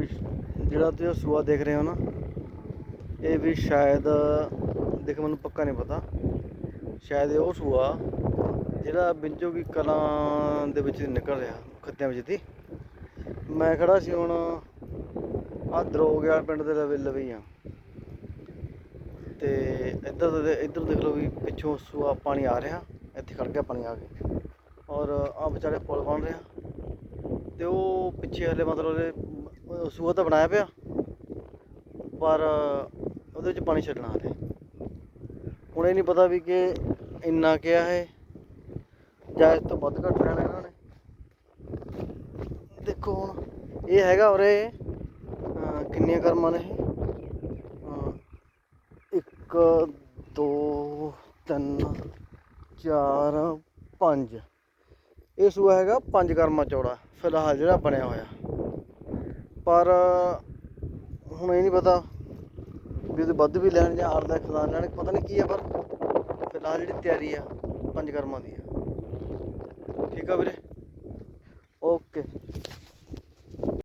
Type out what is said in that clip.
ਜਿਹੜਾ ਤੁਸੀਂ ਸੂਆ ਦੇਖ ਰਹੇ ਹੋ ਨਾ, ਇਹ ਵੀ ਸ਼ਾਇਦ, ਦੇਖ ਮੈਨੂੰ ਪੱਕਾ ਨਹੀਂ ਪਤਾ। ਸ਼ਾਇਦ ਇਹ ਉਹ ਸੂਆ ਜਿਹੜਾ ਬਿੰਜੋ ਕੀ ਕਲਾਂ ਦੇ ਵਿੱਚ ਨਿਕਲ ਰਿਹਾ, ਖੱਤਿਆਂ ਵਿੱਚ ਦੀ। ਮੈਂ ਖੜਾ ਸੀ ਹੁਣ ਆ ਦਰੋਗਿਆਲ ਪਿੰਡ ਦੇ ਲਵੇ ਲਵੇ ਹੀ ਆ। ਤੇ ਇੱਧਰ ਇੱਧਰ ਦੇਖ ਲਓ ਵੀ ਪਿੱਛੋਂ ਸੂਆ ਪਾਣੀ ਆ ਰਿਹਾ, ਇੱਥੇ ਖੜ ਗਿਆ ਪਾਣੀ ਆ ਕੇ। ਔਰ ਆ ਵਿਚਾਰੇ ਪੁਲ ਬਣ ਰਿਹਾ। ਤੇ ਉਹ ਪਿੱਛੇ ਹਲੇ ਮਤਲਬ ਸੂਆ ਤਾਂ ਬਣਾਇਆ ਪਿਆ। ਪਰ ਉਹਦੇ ਵਿੱਚ ਪਾਣੀ ਛੱਡਣਾ ਹਲੇ ਹੁਣ ਇਹ ਨਹੀਂ ਪਤਾ ਵੀ ਕਿ ਇੰਨਾ ਕਿਹਾ ਹੈ। ਜਾਂ ਇਸ ਤੋਂ ਵੱਧ ਘੱਟ ਲੈਣਾ ਇਹਨਾਂ ਨੇ। ਦੇਖੋ ਹੁਣ, ਇਹ ਹੈਗਾ ਉਰੇ ਕਿੰਨੀਆਂ ਕਰਮਾਂ ਨੇ ਇੱਕ, ਦੋ, ਤਿੰਨ, ਚਾਰ, ਪੰਜ। ਇਹ ਸੂਆ ਹੈਗਾ ਪੰਜ ਕਰਮਾਂ ਚੌੜਾ। ਫਿਲਹਾਲ ਜਿਹੜਾ ਬਣਿਆ ਹੋਇਆ। ਪਰ, ਹੁਣ ਇਹ ਨਹੀਂ ਪਤਾ ਵੀ ਉਹਦੇ ਵੱਧ ਵੀ ਲੈਣ ਜਾਂ ਹਾਰ ਦਾ ਖਜ਼ਾਨ ਲੈਣ, ਪਤਾ ਨਹੀਂ ਕੀ ਹੈ ਪਰ ਫਿਲਹਾਲ ਜਿਹੜੀ ਤਿਆਰੀ ਆ, ਪੰਜ ਕਰਮਾਂ ਦੀ ਆ। ਠੀਕ ਆ ਵੀਰੇ? ਓਕੇ